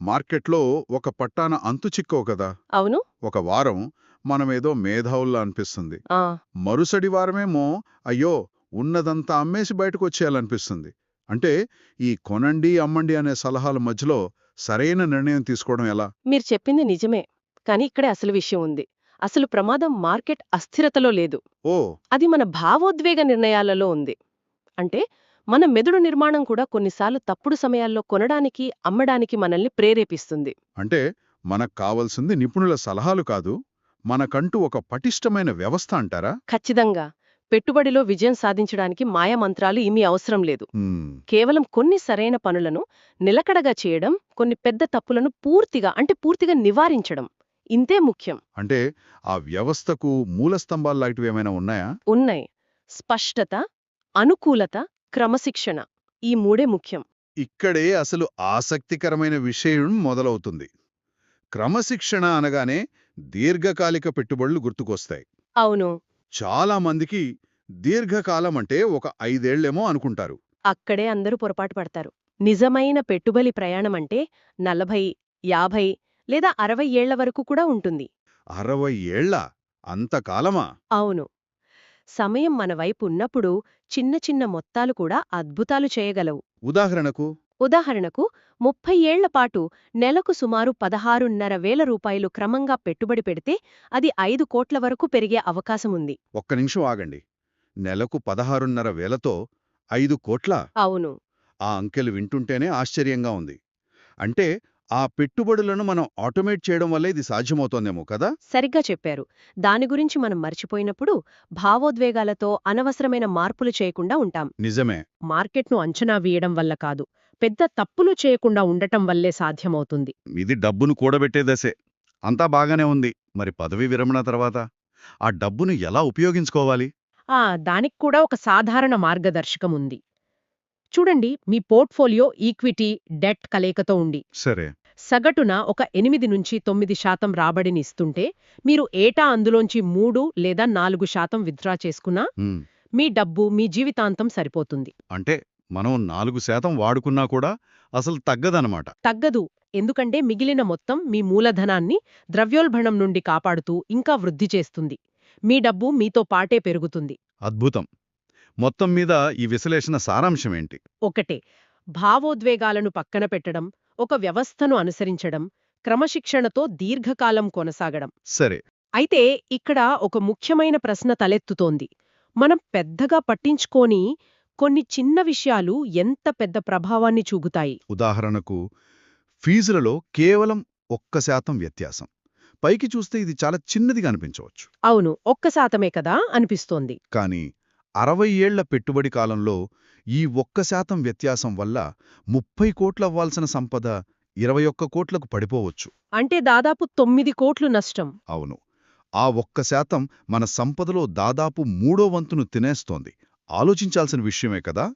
మార్కెట్లో ఒక పట్టాన అంతు చిక్కవు కదా. అవును. ఒక వారం మనమేదో మేధావుల్లా అనిపిస్తుంది. ఆ. మరుసటి వారమేమో అయ్యో ఉన్నదంతా అమ్మేసి బయటకు వచ్చేయాలనిపిస్తుంది అంటే ఈ కొనండి అమ్మండి అనే సలహాల మధ్యలో సరైన నిర్ణయం తీసుకోవడం ఎలా? మీరు చెప్పింది నిజమే. కానీ ఇక్కడే అసలు విషయం ఉంది. అసలు ప్రమాదం మార్కెట్ అస్థిరతలో లేదు. ఓ. అది మన భావోద్వేగ నిర్ణయాలలో ఉంది. అంటే మన మెదడు నిర్మాణం కూడా కొన్నిసార్లు తప్పుడు సమయాల్లో కొనడానికి అమ్మడానికి మనల్ని ప్రేరేపిస్తుంది. అంటే మనకు కావలసింది నిపుణుల సలహాలు కాదు మనకంటూ ఒక పటిష్టమైన వ్యవస్థ అంటారా? ఖచ్చితంగా. పెట్టుబడిలో విజయం సాధించడానికి మాయామంత్రాలు ఏమీ అవసరం లేదు. కేవలం కొన్ని సరైన పనులను నిలకడగా చేయడం కొన్ని పెద్ద తప్పులను పూర్తిగా అంటే పూర్తిగా నివారించడం ఇంతే ముఖ్యం. అంటే ఆ వ్యవస్థకు మూలస్తంభాలు లాంటివి ఏమైనా ఉన్నాయా? ఉన్నాయి. స్పష్టత అనుకూలత క్రమశిక్షణ. ఈ మూడే ముఖ్యం. ఇక్కడే అసలు ఆసక్తికరమైన విషయం మొదలవుతుంది. క్రమశిక్షణ అనగానే దీర్ఘకాలిక పెట్టుబడులు గుర్తుకొస్తాయి. అవును. చాలా మందికి దీర్ఘకాలం అంటే ఒక ఐదేళ్ళేమో అనుకుంటారు. అక్కడే అందరూ పొరపాటు పడతారు. నిజమైన పెట్టుబడి ప్రయాణం అంటే నలభై యాభై లేదా అరవై ఏళ్ళ వరకు కూడా ఉంటుంది. అరవై ఏళ్ళ అంతకాలమా అవును. సమయం మన వైపు ఉన్నప్పుడు చిన్న చిన్న మొత్తాలు కూడా అద్భుతాలు చేయగలవు. ఉదాహరణకు? ఉదాహరణకు ముప్పై ఏళ్ళ పాటు నెలకు సుమారు పదహారున్నర వేల రూపాయలు క్రమంగా పెట్టుబడి పెడితే అది ఐదు కోట్ల వరకు పెరిగే అవకాశముంది ఒక్క నిమిషం ఆగండి. నెలకు పదహారున్నర వేలతో ఐదు కోట్ల? అవును. ఆ అంకెలు వింటుంటేనే ఆశ్చర్యంగా ఉంది. అంటే ఆ పెట్టుబడులను మనం ఆటోమేట్ చేయడం వల్ల ఇది సాధ్యమవుతోందేమో కదా? సరిగ్గా చెప్పారు. దాని గురించి మనం మర్చిపోయినప్పుడు భావోద్వేగాలతో అనవసరమైన మార్పులు చేయకుండా ఉంటాం. నిజమే. మార్కెట్ను అంచనా వేయడం వల్ల కాదు పెద్ద తప్పులు చేయకుండా ఉండటం వల్లే సాధ్యమవుతుంది. ఇది డబ్బును కూడబెట్టే దశే. అంతా బాగానే ఉంది. మరి పదవి విరమణ తర్వాత ఆ డబ్బును ఎలా ఉపయోగించుకోవాలి? ఆ దానికి కూడా ఒక సాధారణ మార్గదర్శకం ఉంది చూడండి మీ పోర్ట్ఫోలియో ఈక్విటీ డెట్ కలయికతో ఉండి సరే. సగటున ఒక ఎనిమిది నుంచి తొమ్మిది శాతం రాబడిని ఇస్తుంటే మీరు ఏటా అందులోంచి మూడు లేదా నాలుగు శాతం విత్డ్రా చేసుకున్నా. మీ డబ్బు మీ జీవితాంతం సరిపోతుంది. అంటే మనం నాలుగు శాతం వాడుకున్నా కూడా అసలు తగ్గదనమాట తగ్గదు. ఎందుకంటే మిగిలిన మొత్తం మీ మూలధనాన్ని ద్రవ్యోల్బణం నుండి కాపాడుతూ ఇంకా వృద్ధి చేస్తుంది. మీ డబ్బు మీతో పాటే పెరుగుతుంది. అద్భుతం. మొత్తం మీద ఈ విశ్లేషణ సారాంశం ఏంటి? ఒకటే. భావోద్వేగాలను పక్కన పెట్టడం ఒక వ్యవస్థను అనుసరించడం క్రమశిక్షణతో దీర్ఘకాలం కొనసాగడం. సరే. అయితే ఇక్కడ ఒక ముఖ్యమైన ప్రశ్న తలెత్తుతోంది. మనం పెద్దగా పట్టించుకోని కొన్ని చిన్న విషయాలు ఎంత పెద్ద ప్రభావాన్ని చూగుతాయి? ఉదాహరణకు ఫీజులలో కేవలం ఒక్క శాతం వ్యత్యాసం. పైకి చూస్తే ఇది చాలా చిన్నదిగా అనిపించవచ్చు. అవును ఒక్క శాతమే కదా అనిపిస్తోంది. కానీ అరవై ఏళ్ళ పెట్టుబడి కాలంలో ఈ ఒక్క శాతం వ్యత్యాసం వల్ల ముప్పై కోట్లవ్వాల్సిన సంపద ఇరవై ఒక్క కోట్లకు పడిపోవచ్చు. అంటే దాదాపు తొమ్మిది కోట్లు నష్టం. అవును. ఆ ఒక్క శాతం మన సంపదలో దాదాపు మూడో వంతును తినేస్తోంది. ఆలోచించాల్సిన విషయమే కదా?